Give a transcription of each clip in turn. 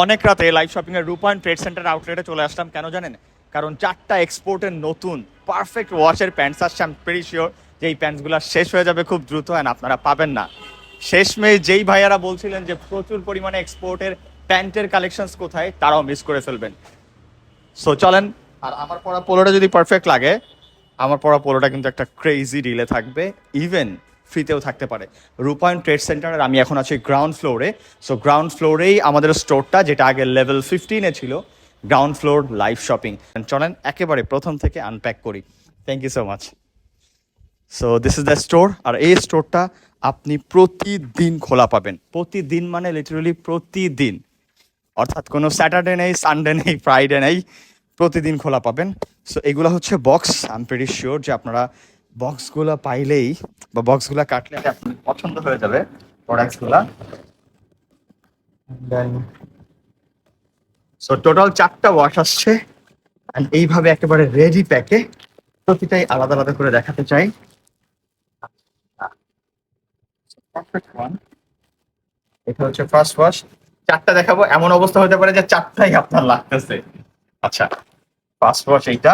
অনেক রাতে live shopping এর রূপায়ণ ট্রেড সেন্টার আউটলেটে চলে আসলাম। কেন জানেন? কারণ চারটা এক্সপোর্টের নতুন পারফেক্ট ওয়াশের প্যান্টস আসছে আমি ভেরি শিওর যে এই প্যান্টসগুলো শেষ হয়ে যাবে খুব দ্রুত অ্যান্ড আপনারা পাবেন না। শেষমেশ যেই ভাইয়ারা বলছিলেন যে প্রচুর পরিমাণে এক্সপোর্টের প্যান্টের কালেকশনস কোথায়, তারাও মিস করে ফেলবেন। সো চলেন, আর আমার পরা পোলোটা যদি পারফেক্ট লাগে, আমার পরা পোলোটা কিন্তু একটা ক্রেজি ডিলে থাকবে। ইভেন ফ্রিতেও থাকতে পারে। রূপায়ণ ট্রেড সেন্টারের আমি এখন আছি গ্রাউন্ড ফ্লোরে সো গ্রাউন্ড ফ্লোরেই আমাদের স্টোরটা যেটা আগে লেভেল ফিফটিনে ছিল গ্রাউন্ড ফ্লোর লাইভ শপিং চলেন একেবারে প্রথম থেকে আনপ্যাক করি। Thank you so much so this is the store আর এই স্টোরটা আপনি প্রতিদিন খোলা পাবেন। প্রতিদিন মানে লিটারালি প্রতিদিন। অর্থাৎ কোনো স্যাটারডে নেই সানডে নেই ফ্রাইডে নেই, প্রতিদিন খোলা পাবেন। সো এগুলো হচ্ছে বক্স আই এম শিওর যে আপনারা বক্সগুলো পাইলেই বা বক্সগুলো কাটলে পছন্দ হয়ে যাবে প্রোডাক্টসগুলো সো টোটাল চারটা ওয়াশ আসছে। অ্যান্ড এইভাবে একেবারে রেডি প্যাকে প্রতিটাই আলাদা আলাদা করে দেখাতে চাই। এটা হচ্ছে ফার্স্ট ওয়াশ চারটা দেখাবো। এমন অবস্থা হতে পারে যে চারটাই আপনার লাগতেছে। আচ্ছা ফার্স্ট ওয়াশ এইটা।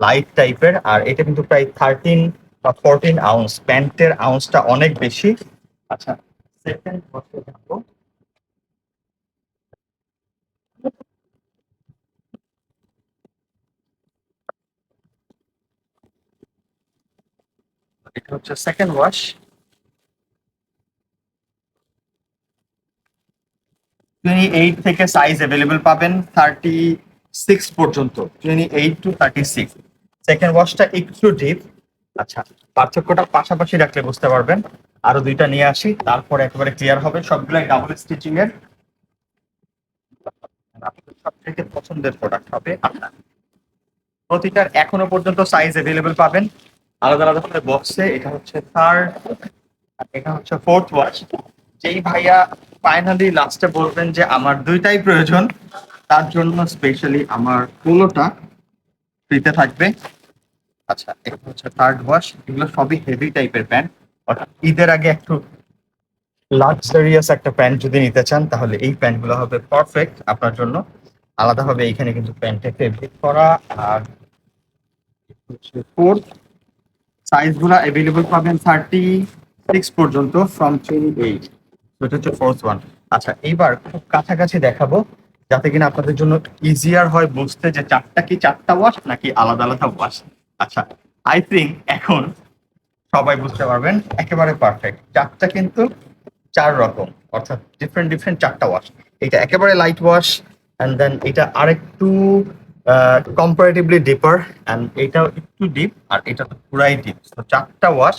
লাইট টাইপের আর এটা কিন্তু প্রায় থার্টিন বা ফোরটিন আউন্স প্যান্টের আউন্সটা অনেক বেশি। আচ্ছা সেকেন্ড এটা হচ্ছে সেকেন্ড ওয়াশ টোয়েন্টি এইট থেকে সাইজ অ্যাভেলেবেল পাবেন থার্টি সিক্স পর্যন্ত। Twenty eight to thirty six second ওয়াশটা একটু ডিপ আচ্ছা পার্থক্যটা পাশাপাশি রাখলে বুঝতে পারবেন। আরও দুইটা নিয়ে আসি, তারপরে একেবারে ক্লিয়ার হবে। সবগুলাই ডাবল স্টিচিং এর। আপনাদের সব থেকে পছন্দের প্রোডাক্ট হবে আপনার। প্রতিটার এখনও পর্যন্ত সাইজ অ্যাভেলেবেল পাবেন। আলাদা আলাদা করে বক্সে এটা হচ্ছে থার্ড আর এটা হচ্ছে ফোর্থ ওয়াচ যেই ভাইয়া ফাইনালি লাস্টে বলবেন যে আমার দুইটাই প্রয়োজন, তার জন্য স্পেশালি আমার পোলোটা ফ্রিতে থাকবে। আচ্ছা এটা হচ্ছে থার্ড ওয়াশ এগুলো সবই হেভি টাইপের প্যান্ট অর্থাৎ ঈদের আগে একটু লাক্সারিয়াস একটা প্যান্ট যদি নিতে চান, তাহলে এই প্যান্টগুলো হবে পারফেক্ট আপনার জন্য। আলাদাভাবে এইখানে কিন্তু প্যান্টে ফেব্রিক করা। আর ফোর্থ সাইজগুলো অ্যাভেলেবল পাবেন থার্টি সিক্স পর্যন্ত ফ্রম টোয়েন্টি এইট এটা হচ্ছে ফোর্থ ওয়ান আচ্ছা এইবার খুব কাছাকাছি দেখাবো যাতে কিনা আপনাদের জন্য ইজিয়ার হয় বুঝতে যে চারটা কি চারটা ওয়াশ নাকি আলাদা আলাদা ওয়াশ আচ্ছা আই থিঙ্ক এখন সবাই বুঝতে পারবেন একেবারে পারফেক্ট চারটা কিন্তু চার রকম, অর্থাৎ ডিফারেন্ট ডিফারেন্ট চারটা ওয়াশ এটা একেবারে লাইট ওয়াশ অ্যান্ড দেন এটা আরেকটু কম্পারেটিভলি ডিপার অ্যান্ড এটাও একটু ডিপ আর এটা তো পুরাই ডিপ তো চারটা ওয়াশ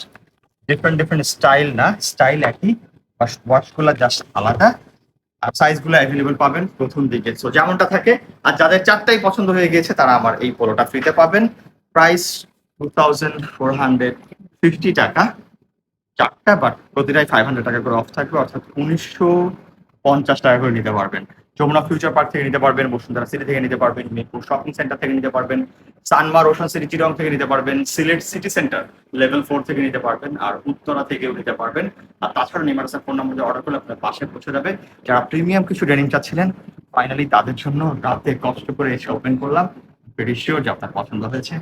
ডিফারেন্ট ডিফারেন্ট স্টাইল না স্টাইল একই ওয়াশগুলো জাস্ট আলাদা। সাইজগুলো অ্যাভেলেবেল পাবেন প্রথম দিকে। সো যেমনটা থাকে, আর যাদের চারটাই পছন্দ হয়ে গিয়েছে, তারা আমার এই পোলোটা ফ্রিতে পাবেন। Price two thousand four hundred fifty টাকা। চারটা বাট প্রতিটাই ফাইভ হান্ড্রেড টাকা করে অফ থাকবে, অর্থাৎ উনিশশো পঞ্চাশ টাকা করে নিতে পারবেন। যমুনা ফিউচার পার্ক থেকে নিতে পারবেন, বসুন্ধরা সিটি থেকে নিতে পারবেন, মিরপুর শপিং সেন্টার থেকে নিতে পারবেন। সানমার ওশান সিটি চিরং থেকে নিতে পারবেন Sylhet city centre level four থেকে নিতে পারবেন, আর উত্তরা থেকেও নিতে পারবেন। আর তাছাড়া নিমারাসের ফোন নম্বর অর্ডার করলে আপনার পাশে পৌঁছে যাবে। যারা প্রিমিয়াম কিছু ডেনিম চাচ্ছিলেন ফাইনালি তাদের জন্য রাতে কষ্ট করে এসে ওপেন করলাম। শিওর যে আপনার পছন্দ হয়েছে।